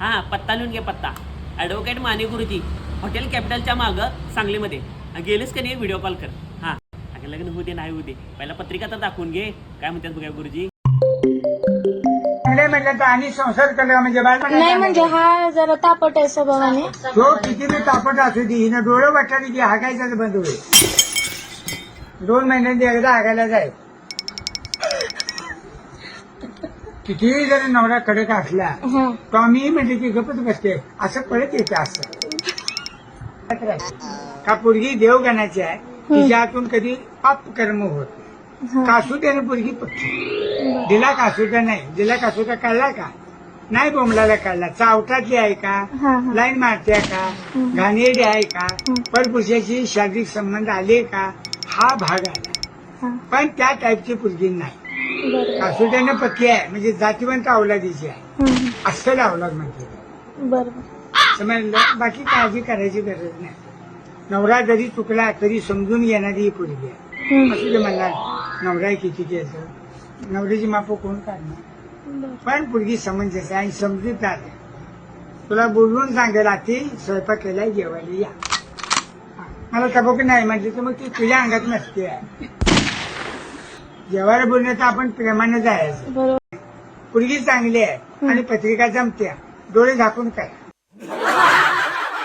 हा पत्ता लिहून घे पत्ता. ॲडव्होकेट माने गुरुजी हॉटेल कॅपिटलच्या मागं सांगलीमध्ये. गेलीस का नाही व्हिडिओ कॉल कर. हा. अगं लग्न होऊ दे नाही होऊ दे. पहिला पत्रिका तर दाखवून घे. काय म्हणतात बघा गुरुजी? चांगले म्हटलं तर आणि संसार केला म्हणजे बाळ नाही म्हणजे हा जरा तापट आहे स्वभावाने. तो किती बी तापट असू दे. हिनं डोळं वाटलं की हागायचं बंद होईल? दोन महिन्यांनी एकदा हागायला जाय. कितीही जरी नवरा कडक असला हा. तो आम्ही म्हटलं की गपत बसते. असं पळत येते असं. का पोरगी देवगणाची आहे तिच्या हातून कधी पाप कर्म होत नाही. कासुट्याने पोरगी पक्की. दिला कासुटा नाही. दिला कासुटा काढला का? नाही बोंबलाला काढला. चावटातली आहे का? हा हा. लाईन मारते का. घाणेरडी आहे का. परपुरुषाशी शारीरिक संबंध आले का? हा भाग आला हा. पण त्या टाईपची पोरगी नाही. कासुट्याने पक्की आहे. म्हणजे जातीवंत अवलादीची आहे. हम्म, असं अवलाद म्हणते बरोबर. समजलं? बाकी काळजी करायची गरज नाही. नवरा जरी चुकला तरी समजून घेणारी ही पोरगी आहे. असं म्हणणार. नवरा किती घ्यायचं नवऱ्याची माप कोण काढणार. पण पोरगी समंजस आहे आणि समजूतदार आहे तुला बोलवून सांगेल आती स्वयंपाक केलाय जेवायला या. मला तबक नाही म्हटलं तर मग ती तुझ्या अंगात नसते. आहे. बोलणं तर आपण प्रेमाने जायचं. बरोबर. पोरगी चांगली आहे आणि पत्रिका जमत्या. डोळे झाकून काय